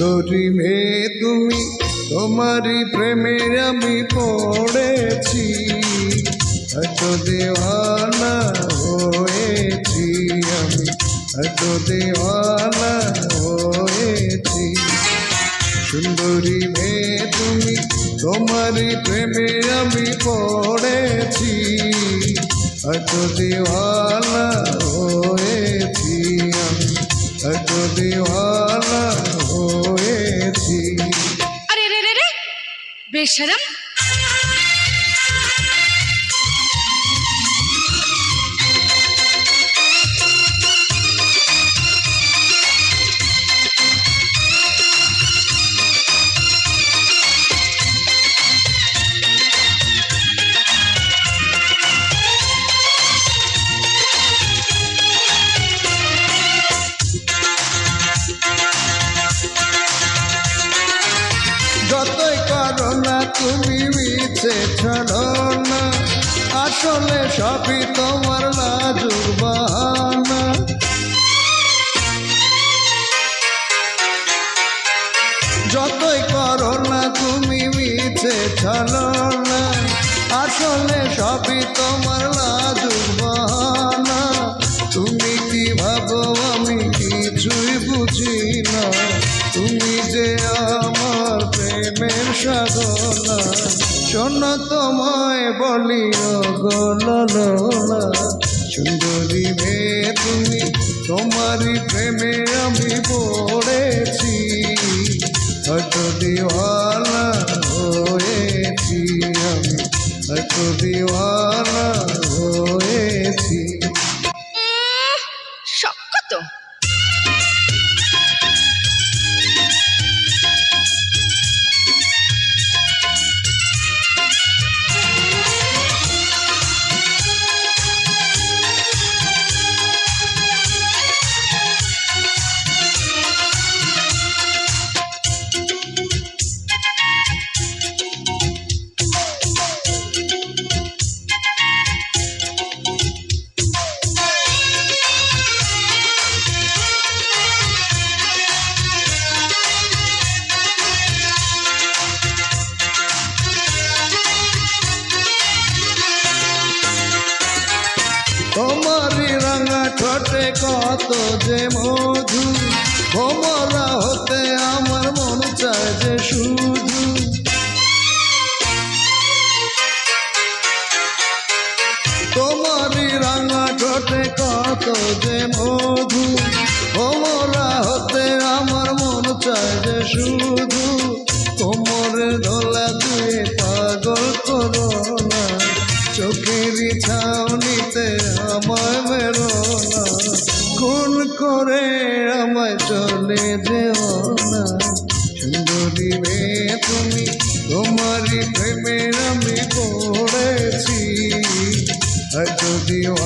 সুন্দরী মেয়ে তুমি, তোমারই প্রেমে আমি পড়েছি। এত দেওয়ানা হয়েছি আমি, এত দেওয়ানা হয়েছি। সুন্দরী মেয়ে তুমি, তোমারই প্রেমে আমি পড়েছি। এত দেওয়ানা হয়েছি আমি, এত দেওয়ানা হয়েছি। बेशरम তুমি মিছে না। আসলে সবই তোমার লাজুক বাহানা যতই করো না, তুমি মিছে না। আসলে সবই তোমার লাজুক বাহানা তুমি কি ভাবো, আমি কিছুই বুঝি না। তুমি যে আমার প্রেমের শোন তোমায় বলি গলনা সুন্দরী মেয়ে তুমি তোমারই প্রেমে আমি পড়েছি। কত যে মধু ভোমরা হতে আমার মন চায় যে শুধু। তোমারই রাঙা ঠোঁটে কত যে মধু ভোমরা হতে আমার মন চায় যে শুধু। কোমরের দোলা দিয়ে পাগল করো না, চোখেরই ছাউনিতে আমায় চলে যেও না। সুন্দরী মেয়ে তুমি তোমারই প্রেমের আমি পড়েছি। আর যদিও